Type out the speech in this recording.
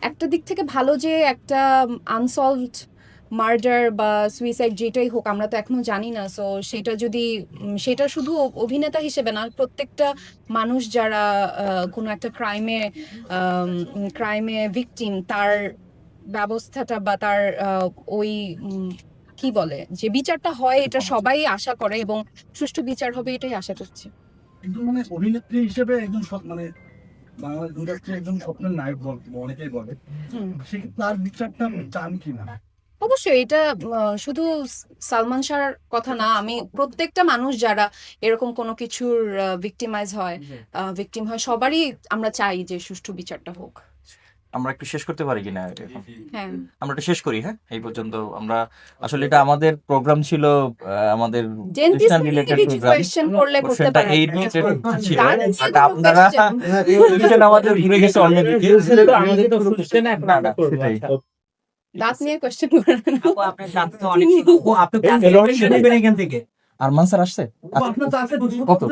একটা দিক থেকে ভালো যে একটা আনসলভড মার্ডার বা সুইসাইড যেটাই হোক, আমরা তো এখনও জানি না। সো সেটা যদি সেটা শুধু অভিনেতা হিসেবে না, প্রত্যেকটা মানুষ যারা কোনো একটা ক্রাইমে ক্রাইমে ভিকটিম তার ব্যবস্থাটা বা তার ওই কি বলে, যে বিচারটা হয়, এটা সবাই আশা করে এবং সুষ্ঠু বিচার হবে, এটাই আশা করছি। একজন মানে অভিনেত্রী হিসেবে সৎ- মানে বাংলা ইন্ডাস্ট্রি স্বপ্নের নায়ক অনেকেই বলে। সেক্ষেত্রে তার বিচারটা চান কিনা? অবশ্যই এটা শুধু সালমান শাহর কথা না আমি প্রত্যেকটা মানুষ যারা এরকম কোনো কিছুর ভিকটিমাইজ হয় ভিকটিম হয় সবারই আমরা চাই যে সুষ্ঠু বিচারটা হোক। আমরা একটু শেষ করতে পারি কিনা এখন? হ্যাঁ। আমরা একটু শেষ করি হ্যাঁ? এই পর্যন্ত আমরা আসলে এটা আমাদের প্রোগ্রাম ছিল আহ, আমাদের রিলেটেড প্রোগ্রাম এই রিলেটেড ছিল। আপনারা আমাদের ঘুরে গেছে অলরেডি আমাদের তো না। সেটাই। দাঁত নিয়ে করেন। আপনি জানতে তো অনেক আপু আপনি এখান থেকে। আরমান স্যার আসছে? আপনার তো আছে কত?